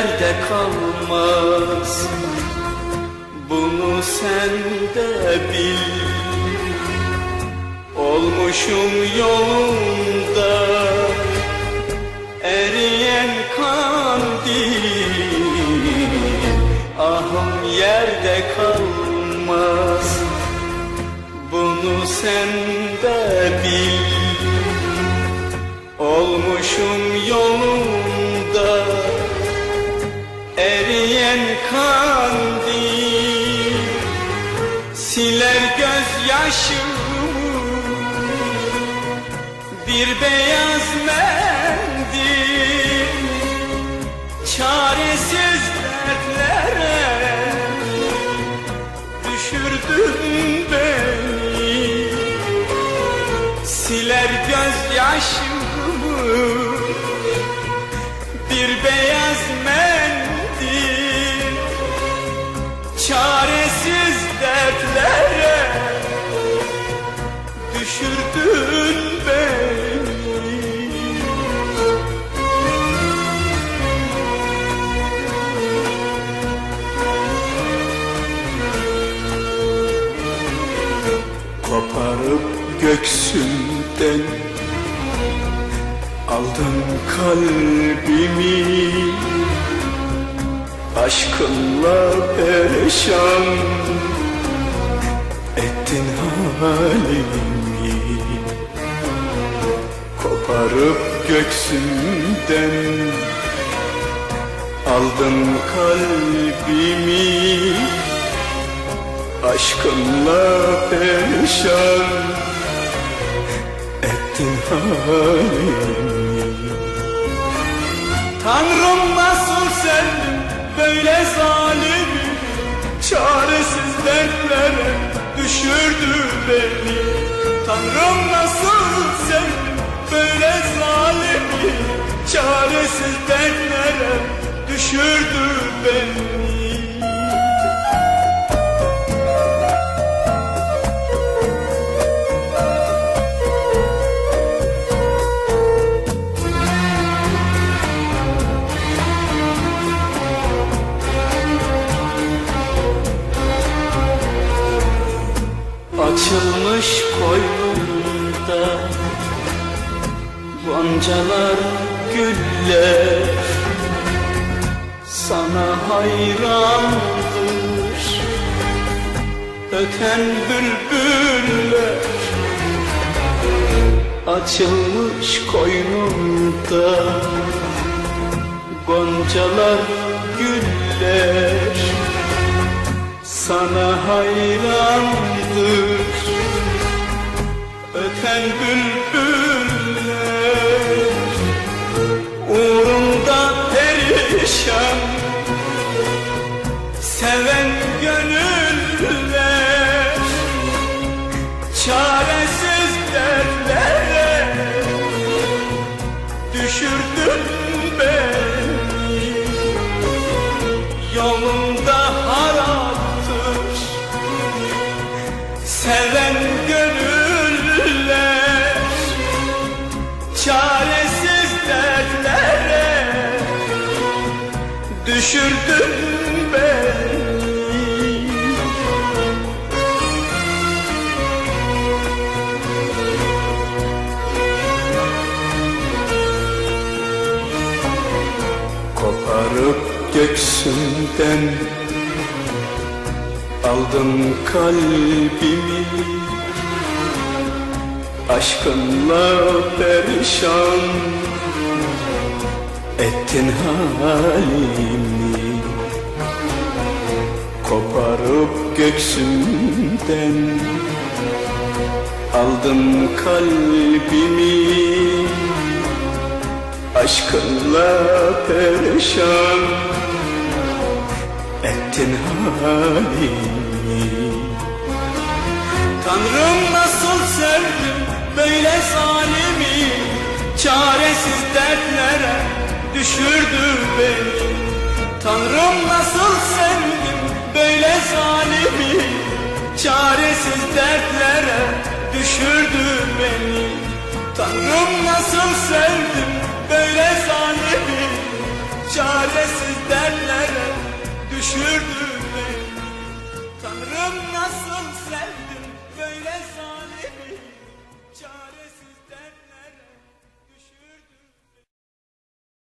yerde kalmaz. Bunu sen de bil. Olmuşum yolunda. Eriyen kandil Ahım yerde kalmaz. Bunu sen de bil. Olmuşum gözyaşımı Bir beyaz mendil Çaresiz dertlere Düşürdün beni. Siler gözyaşımı Koparıp göksümden Aldın kalbimi. Aşkınla perişan Ettin halimi. Koparıp göksümden Aldın kalbimi. Aşkınla perişan Ettin halimi Tanrım nasıl sen böyle zalimi? Çaresiz dertlere düşürdü beni. Tanrım nasıl sen böyle zalimi? Çaresiz dertlere düşürdü beni Açılmış koynunda Goncalar güller Sana hayrandır. Öten bülbüller Açılmış koynunda. Goncalar güller sana hayrandır Öten bülbüller. Uğrunda perişan Çaresiz dertlere Düşürdün beni. Koparıp göksümden Aldın kalbimi Aşkınla perişan Ettin halimi. Koparıp göksümden Aldın kalbimi. Aşkınla perişan ettin halimi. Tanrım nasıl sevdim böyle zalimi Çaresiz dertlere düşürdü beni. Tanrım nasıl sevdim böyle zalimi Çaresiz dertlere düşürdü beni. Tanrım nasıl sevdim böyle zalimi Çaresiz dertlere düşürdü